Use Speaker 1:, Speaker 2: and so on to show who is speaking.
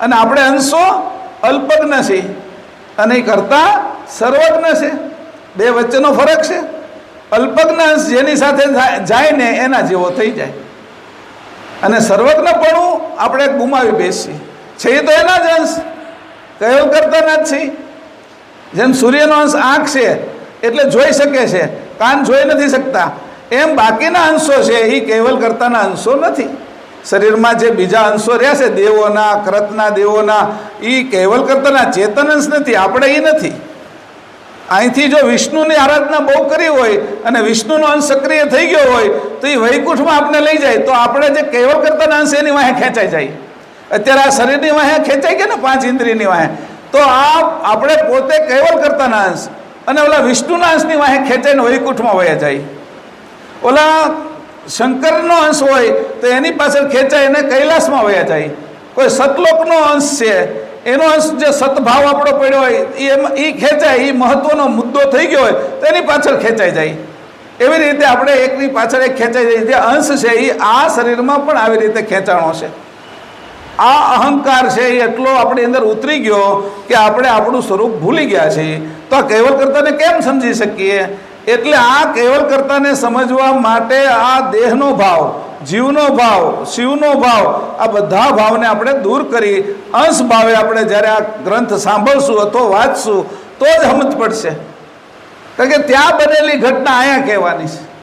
Speaker 1: અને આપણે અંશો અલ્પજ્ઞ છે. અને એ કરતા સર્વજ્ઞ છે. બે વચ્ચેનો ફરક છે. અલ્પજ્ઞ અંશ જેની સાથે જાય- ને એના જેવો થઈ જાય. અને સર્વજ્ઞપણું આપણે ગુમાવી બેસીએ. છે એ તો એના જ અંશ. કયો કરતાના જ છે. જેમ સૂર્યનો અંશ આંખ છે, એટલે જોઈ શકે છે. કાન જોઈ નથી શકતા. એમ બાકીના અંશો છે, એ કેવલ કરતાના અંશો નથી. શરીરમાં જે બીજા અંશો રહ્યા છે, દેવોના, કરતના દેવોના એ કેવલ કરતાના ચેતન અંશ નથી, આપણે એ નથી. અહીંથી જો વિષ્ણુની આરાધના બહુ કરી હોય અને વિષ્ણુનો અંશ સક્રિય થઈ ગયો હોય, તો એ વૈકુંઠમાં આપણે લઈ જાય. તો આપણે જે કેવળ કરતાના અંશ, એની વાહે ખેંચાઈ જાય. અત્યારે આ શરીરની વાહે ખેંચાઈ ગયા ને પાંચ ઇન્દ્રિયની વાહે, તો આ આપણે પોતે કેવળ કરતાના અંશ અને ઓલા વિષ્ણુના અંશની વાહે ખેંચાઈને વૈકુંઠમાં વયા જાય. ઓલા શંકરનો અંશ હોય તો એની પાછળ ખેંચાય એને કૈલાસમાં વયા જાય. કોઈ સતલોકનો અંશ છે, એનો અંશ જે સતભાવ આપણો પડ્યો હોય એમાં એ ખેંચાય એ મહત્વનો મુદ્દો થઈ ગયો હોય, તો એની પાછળ ખેંચાઈ જાય. એવી રીતે આપણે એકની પાછળ એક ખેંચાઈ જાય, જે અંશ છે એ આ શરીરમાં પણ આવી રીતે ખેંચાણો છે. આ અહંકાર છે એ એટલો આપણી અંદર ઉતરી ગયો કે આપણે આપણું સ્વરૂપ ભૂલી ગયા છીએ. તો આ કેવલ કરતાને કેમ સમજી શકીએ? એટલે આ કેવલકર્તાને સમજવા માટે આ દેહનો ભાવ, જીવનો ભાવ, શિવનો ભાવ, આ બધા ભાવને આપણે દૂર કરી અંશ ભાવે આપણે જ્યારે આ ગ્રંથ સાંભળશું અથવા વાંચશું, તો જ સમજ પડશે. કારણ કે ત્યાં બનેલી ઘટના અહીંયા કહેવાની છે.